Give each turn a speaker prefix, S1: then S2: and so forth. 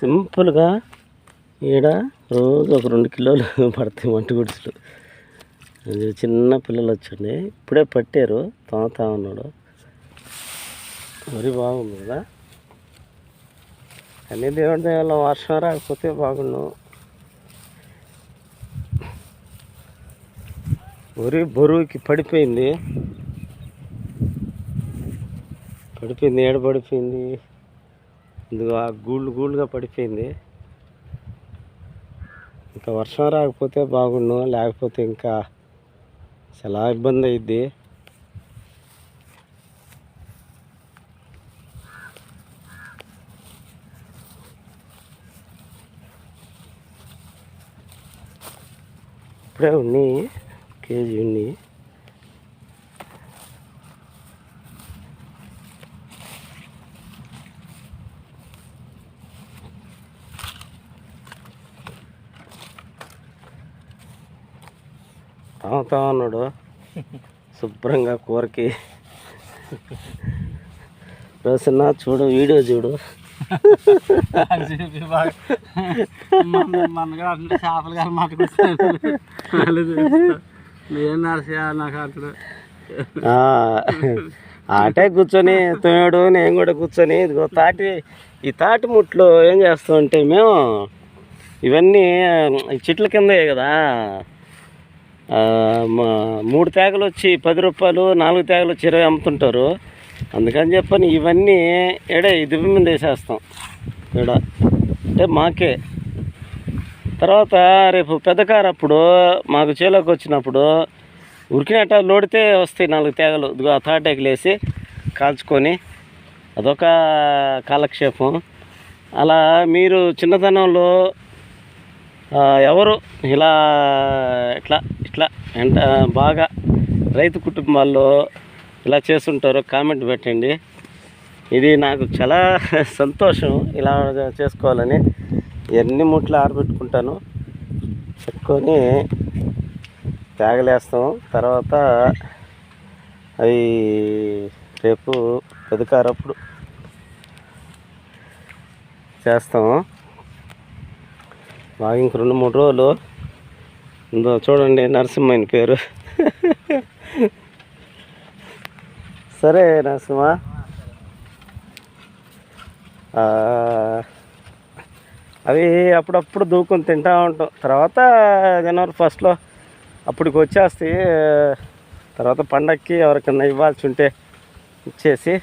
S1: సింపుల్గా ఈడ రోజు ఒక రెండు కిలోలు పడతాయి వంట గుడిసెలు. అది చిన్న పిల్లలు వచ్చండి ఇప్పుడే పట్టారు. తోతా ఉన్నాడు. మరి బాగుంది కదా? అన్ని దేవుడి దేవాల వర్షం రాకపోతే బాగుండు. వరి బరువుకి పడిపోయింది. పడిపోయింది. ఏడ పడిపోయింది? ఇదిగో గూళ్ళు గూళ్ళుగా పడిపోయింది. ఇంకా వర్షం రాకపోతే బాగుండు లేకపోతే ఇంకా చాలా ఇబ్బంది అయింది ఇప్పుడే ఉన్నాయి కేజీ ఉన్నాయి తాగుతా ఉన్నాడు. శుభ్రంగా కూరకి. రోసన్న చూడు వీడియో చూడు.
S2: చేపలు కానీ మాట్లాడుతున్నాడు నేను నాకు అంటాడు
S1: ఆటే కూర్చొని తోడు నేను కూడా కూర్చొని ఇదిగో తాటి ఈ తాటి ముట్లు ఏం చేస్తామంటే మేము ఇవన్నీ చెట్ల కిందే కదా. మూడు తేగలు వచ్చి పది రూపాయలు నాలుగు తేగలు వచ్చి ఇరవై అమ్ముతుంటారు. అందుకని చెప్పని ఇవన్నీ ఏడే ఇది మీద వేసేస్తాం. ఇక్కడ అంటే మాకే. తర్వాత రేపు పెద్ద కారు అప్పుడు మాకు చేలోకి వచ్చినప్పుడు ఉరికినట్ట లోడితే వస్తాయి నాలుగు తేగలు. ఆ తాటేకలు కాల్చుకొని అదొక కాలక్షేపం. అలా మీరు చిన్నతనంలో ఎవరు ఇలా ఇట్లా ఇట్లా ఎంత బాగా రైతు కుటుంబాల్లో ఇలా చేస్తుంటారో కామెంట్ పెట్టండి. ఇది నాకు చాలా సంతోషం ఇలా చేసుకోవాలని. ఎన్ని ముట్లు ఆరబెట్టుకుంటాను పెట్టుకొని తేగలేస్తాం. తర్వాత అవి రేపు పెదకారప్పుడు చేస్తాము. బాగా ఇంక రెండు మూడు రోజులు ఇందో చూడండి నరసింహని పేరు. సరే నరసింహ. అవి అప్పుడప్పుడు దూకుని తింటా ఉంటాం. తర్వాత జనవరి ఫస్ట్లో అప్పటికి వచ్చేస్తాయి తర్వాత పండక్కి ఎవరికన్నా ఇవ్వాల్సి ఉంటే ఇచ్చేసి